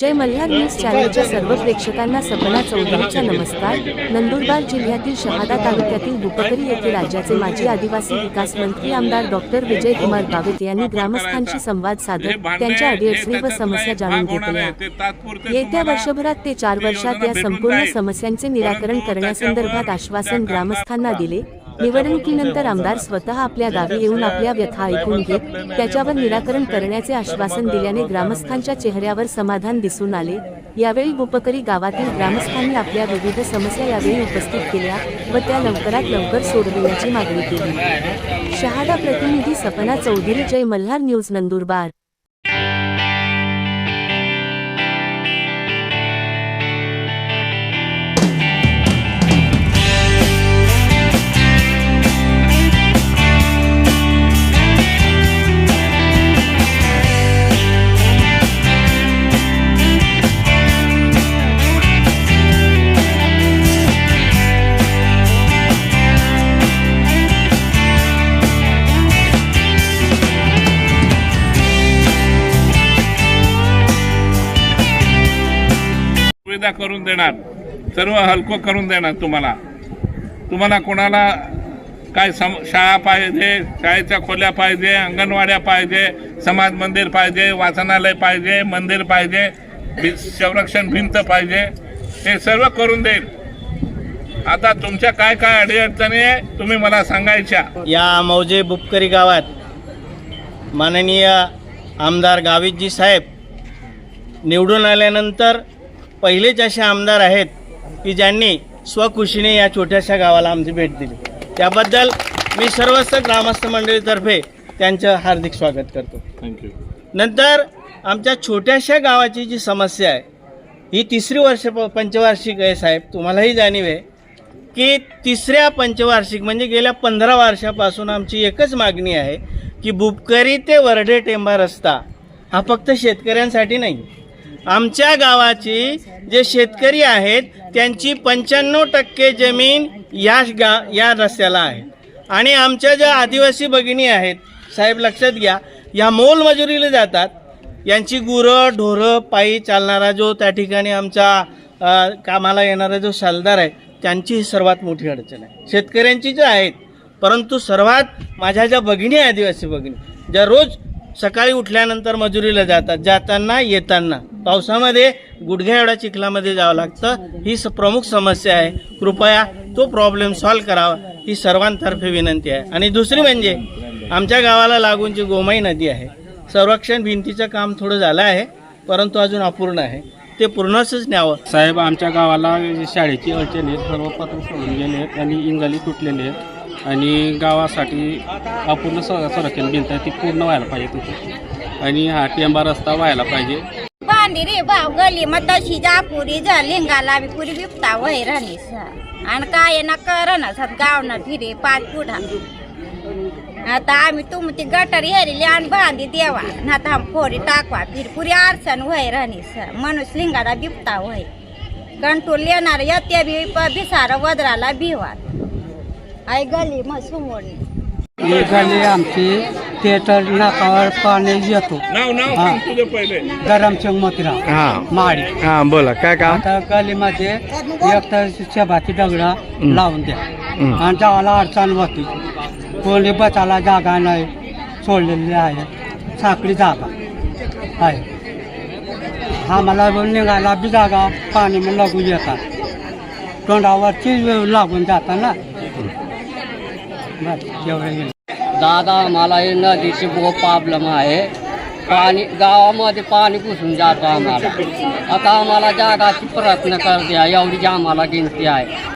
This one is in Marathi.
जय मल्हार न्यूज चॅनलच्या सर्व प्रेक्षकांना सपना चौधरीच्या नमस्कार. नंदुरबार जिल्ह्यातील शहादा तालुक्यातील बुपकरी येथे राज्याचे माजी आदिवासी विकास मंत्री आमदार डॉक्टर विजय कुमार बावित यांनी ग्रामस्थांशी संवाद साधत त्यांच्या अडीअडचणी व समस्या जाणून घेतल्या. येत्या वर्षभरात ते चार वर्षात या संपूर्ण समस्यांचे निराकरण करण्यासंदर्भात आश्वासन ग्रामस्थांना दिले. निवडणुकीनंतर आमदार स्वतः आपल्या गावी येऊन आपल्या व्यथा ऐकून घेत त्याच्यावर निराकरण करण्याचे आश्वासन दिल्याने ग्रामस्थांच्या चेहऱ्यावर समाधान दिसून आले. यावेळी बुपकरी गावातील ग्रामस्थांनी आपल्या विविध समस्या यावेळी उपस्थित केल्या व त्या लवकरात लवकर सोडविण्याची मागणी केली. शहादा प्रतिनिधी सपना चौधरी जय मल्हार न्यूज नंदुरबार. सुविधा करून देणार सर्व हलकं करून देणार तुम्हाला. तुम्हाला कोणाला काय सम शाळा पाहिजे शाळेच्या खोल्या पाहिजे अंगणवाड्या पाहिजे समाज मंदिर पाहिजे वाचनालय पाहिजे मंदिर पाहिजे भि- संरक्षण भिंत पाहिजे हे सर्व करून देईल. आता तुमच्या काय काय अडीअडचणी आहे तुम्ही मला सांगायच्या. या मौजे बुपकरी गावात माननीय आमदार गावितजी साहेब निवडून आल्यानंतर पहिलेच असे आमदार आहेत की ज्यांनी स्वखुशीने या छोट्याशा गावाला आमची भेट दिली. त्याबद्दल मी सर्वस्व ग्रामस्थ मंडळीतर्फे त्यांचं हार्दिक स्वागत करतो. थँक्यू नंतर आमच्या छोट्याशा गावाची जी समस्या आहे ही तिसरी वर्ष प- पंचवार्षिक आहे साहेब तुम्हालाही जाणीव आहे की तिसऱ्या पंचवार्षिक म्हणजे गेल्या पंधरा वर्षापासून आमची एकच मागणी आहे की बुपकरी ते वरढे टेंबा रस्ता हा फक्त शेतकऱ्यांसाठी नाही आमच्या गावाची जे शेतकरी आहेत त्यांची पंच्याण्णव टक्के जमीन या गा या रस्त्याला आहे. आणि आमच्या ज्या आदिवासी भगिनी आहेत साहेब लक्षात घ्या या मोलमजुरीला जातात. यांची गुरं ढोरं पायी चालणारा जो त्या ठिकाणी आमचा कामाला येणारा जो सालदार आहे त्यांची ही सर्वात मोठी अडचण आहे. शेतकऱ्यांची जी आहेत परंतु सर्वात माझ्या ज्या भगिनी आदिवासी भगिनी ज्या रोज सकाळी उठल्यानंतर मजुरीला जातात. जाताना येताना. पावसामध्ये गुडघ्या एवढ्या चिखलामध्ये जावं लागतं. ही स प्रमुख समस्या आहे. कृपया तो प्रॉब्लेम सॉल्व करावा. ही सर्वांतर्फे विनंती आहे. आणि दुसरी म्हणजे आमच्या गावाला लागून जी गोमाई नदी आहे संरक्षण भिंतीचं काम थोडं झालं आहे परंतु अजून अपूर्ण आहे. ते पूर्णच न्यावं. साहेब आमच्या गावाला शाळेची अडचणी आहेत. सर्व पत्र सोडून गेले आहेत आणि इंगली तुटलेले आहेत. आणि गावासाठी अपूर्ण स संरक्षण भिंत आहे ती पूर्ण व्हायला पाहिजे तिथे. आणि हा टेंबा रस्ता व्हायला पाहिजे. बांधी रे भाव गली मग तशी जा पुरी जा लिंगाला बी पुरी बिपता वय राहणीस आणि काय ना करण ना गाव ना फिरे पाच पुढा. आता आम्ही तुमची गटर हेरिली आणि बांधी देवा. ना आता फोरी टाकवा फिर पुरी आरसन वय राहणीस मनुष्य लिंगाला बिपता वय कंट्रोल येणार येते बी प- भिसार वदराला भिवा. आई गली मग आमचे थिएटर नाकावर पाणी येतो. नाव नाव हा. सांग तुझं पहिले. गरमचंग हा. माडी हा बोला काय काम? आता गलीमध्ये एक तर शेबाची दगडा लावून द्या. आणि जावाला अडचण होती. कोणी बसायला जागा नाही सोडलेली आहे. साखळी जागा आहे. आम्हाला निघायला बी जागा पाणी मग लागून येतात. तोंडावरची लागून जातात ना. दादा आम्हाला हे नदीची बहुत प्रॉब्लेम आहे. पाणी गावामध्ये पाणी घुसून जातं आम्हाला. आता आम्हाला जागाची प्रयत्न करते द्या एवढी आम्हाला गिनती आहे.